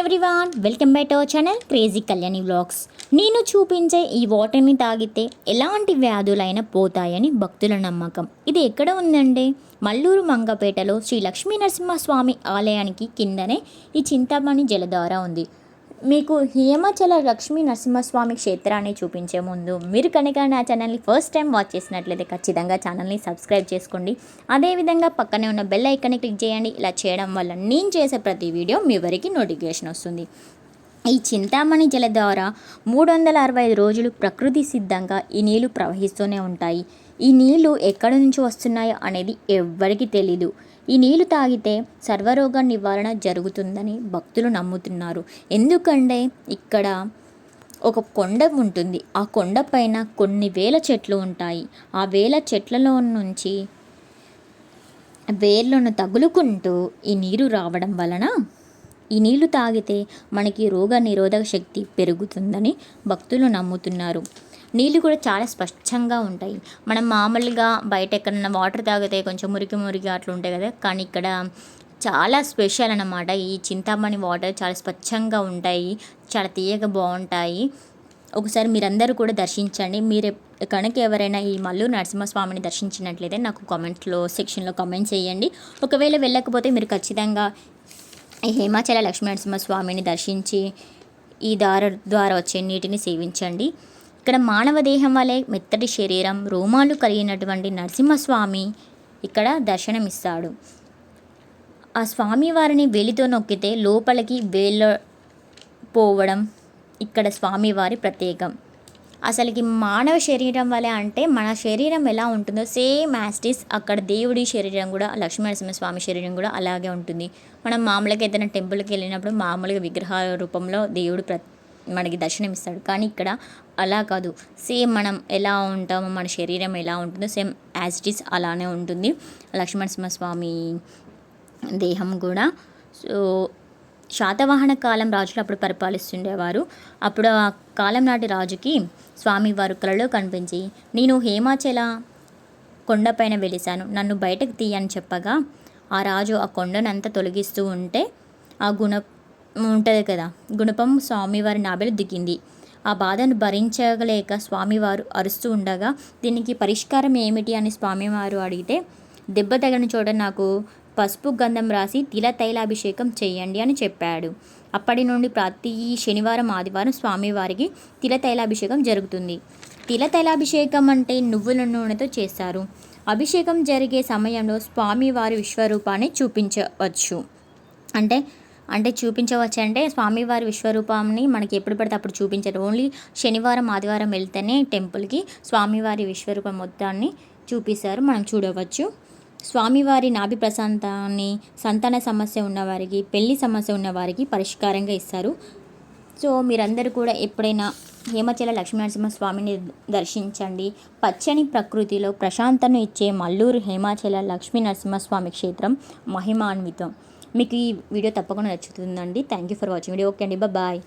Everyone welcome back our channel crazy Kalyani vlogs నేను చూపించే ఈ వాటర్ని తాగితే ఎలాంటి వ్యాధులైనా పోతాయని భక్తుల నమ్మకం. ఇది ఎక్కడ ఉందండి? మల్లూరు మంగపేటలో శ్రీ లక్ష్మీ నరసింహస్వామి ఆలయానికి కిందనే ఈ చింతామణి జలధార ఉంది. మీకు హిమాచల లక్ష్మీ నరసింహస్వామి క్షేత్రాన్ని చూపించే ముందు మీరు కనుక నా ఛానల్ని ఫస్ట్ టైం వాచ్ చేసినట్లయితే ఖచ్చితంగా ఛానల్ని సబ్స్క్రైబ్ చేసుకోండి. అదేవిధంగా పక్కనే ఉన్న బెల్ ఐకాన్ని క్లిక్ చేయండి. ఇలా చేయడం వల్ల నేను చేసే ప్రతి వీడియో మీ వరకు నోటిఫికేషన్ వస్తుంది. ఈ చింతామణి జల ద్వారా మూడు వందల అరవై ఐదు రోజులు ప్రకృతి సిద్ధంగా ఈ నీళ్ళు ప్రవహిస్తూనే ఉంటాయి. ఈ నీళ్ళు ఎక్కడి నుంచి వస్తున్నాయో అనేది ఎవ్వరికీ తెలీదు. ఈ నీళ్ళు తాగితే సర్వరోగ నివారణ జరుగుతుందని భక్తులు నమ్ముతున్నారు. ఎందుకంటే ఇక్కడ ఒక కొండ ఉంటుంది. ఆ కొండ పైన కొన్ని వేల చెట్లు ఉంటాయి. ఆ వేల చెట్లలో నుంచి వేర్లను తగులుకుంటూ ఈ నీరు రావడం వలన ఈ నీళ్ళు తాగితే మనకి రోగ నిరోధక శక్తి పెరుగుతుందని భక్తులు నమ్ముతున్నారు. నీళ్ళు కూడా చాలా స్పష్టంగా ఉంటాయి. మనం మామూలుగా బయట ఎక్కడన్నా వాటర్ తాగితే కొంచెం మురికి మురికి అట్లా ఉంటాయి కదా. కానీ ఇక్కడ చాలా స్పెషల్ అన్నమాట. ఈ చింతామణి వాటర్ చాలా స్వచ్ఛంగా ఉంటాయి. చాలా తీయగా బాగుంటాయి. ఒకసారి మీరందరూ కూడా దర్శించండి. మీరు కనుక ఎవరైనా ఈ మల్లూరు నరసింహస్వామిని దర్శించినట్లయితే నాకు కామెంట్లో సెక్షన్లో కామెంట్స్ చేయండి. ఒకవేళ వెళ్ళకపోతే మీరు ఖచ్చితంగా ఈ హేమాచల లక్ష్మీ నరసింహస్వామిని దర్శించి ఈ దార ద్వారా వచ్చే నీటిని సేవించండి. ఇక్కడ మానవ దేహం వలె మెత్తటి శరీరం రోమాలు కలిగినటువంటి నరసింహస్వామి ఇక్కడ దర్శనమిస్తాడు. ఆ స్వామి వారిని వేలితో నొక్కితే లోపలికి వేళ్ళ పోవడం ఇక్కడ స్వామివారి ప్రత్యేకం. అసలుకి మానవ శరీరం వలె అంటే మన శరీరం ఎలా ఉంటుందో సేమ్ యాస్టిస్ అక్కడ దేవుడి శరీరం కూడా లక్ష్మీనరసింహ స్వామి శరీరం కూడా అలాగే ఉంటుంది. మనం మామూలుగా ఏదైనా టెంపుల్కి వెళ్ళినప్పుడు మామూలుగా విగ్రహ రూపంలో దేవుడు ప్ర మనకి దర్శనం ఇస్తాడు కానీ ఇక్కడ అలా కాదు. సేమ్ మనం ఎలా ఉంటామో మన శరీరం ఎలా ఉంటుందో సేమ్ యాజ్ ఇట్ ఈస్ అలానే ఉంటుంది. లక్ష్మణసింహ స్వామి దేహం కూడా. సో శాతవాహన కాలం రాజులు అప్పుడు పరిపాలిస్తుండేవారు. అప్పుడు ఆ కాలం నాటి రాజుకి స్వామివారు కలలో కనిపించి నేను హేమాచల కొండపైన వెలిశాను. నన్ను బయటకు తీయని చెప్పగా ఆ రాజు ఆ కొండనంతా తొలగిస్తూ ఉంటే ఆ గుణ ఉంటుంది కదా. గుణపం స్వామివారి నాబెలు దిగింది. ఆ బాధను భరించలేక స్వామివారు అరుస్తూ ఉండగా దీనికి పరిష్కారం ఏమిటి? అని స్వామివారు అడిగితే దెబ్బ తగిన చోట నాకు పసుపు గంధం రాసి తిల తైలాభిషేకం చేయండి అని చెప్పాడు. అప్పటి నుండి ప్రతి శనివారం ఆదివారం స్వామివారికి తిల తైలాభిషేకం జరుగుతుంది. తిల తైలాభిషేకం అంటే నువ్వుల నూనెతో చేస్తారు. అభిషేకం జరిగే సమయంలో స్వామివారి విశ్వరూపాన్ని చూపించవచ్చు. అంటే అంటే చూపించవచ్చు అంటే స్వామివారి విశ్వరూపాన్ని మనకి ఎప్పుడు పడితే అప్పుడు చూపించరు. ఓన్లీ శనివారం ఆదివారం వెళ్తేనే టెంపుల్కి స్వామివారి విశ్వరూపం మొత్తాన్ని చూపిస్తారు. మనం చూడవచ్చు. స్వామివారి నాభి ప్రశాంతాన్ని సంతాన సమస్య ఉన్నవారికి పెళ్ళి సమస్య ఉన్నవారికి పరిష్కారంగా ఇస్తారు. సో మీరందరూ కూడా ఎప్పుడైనా హేమచల లక్ష్మీనరసింహ స్వామిని దర్శించండి. పచ్చని ప్రకృతిలో ప్రశాంతను ఇచ్చే మల్లూరు హేమాచల లక్ష్మీ నరసింహస్వామి క్షేత్రం మహిమాన్వితం. మీకు ఈ వీడియో తప్పకుండా నచ్చుతుందండి. Thank you for watching video okay అండి. బాయ్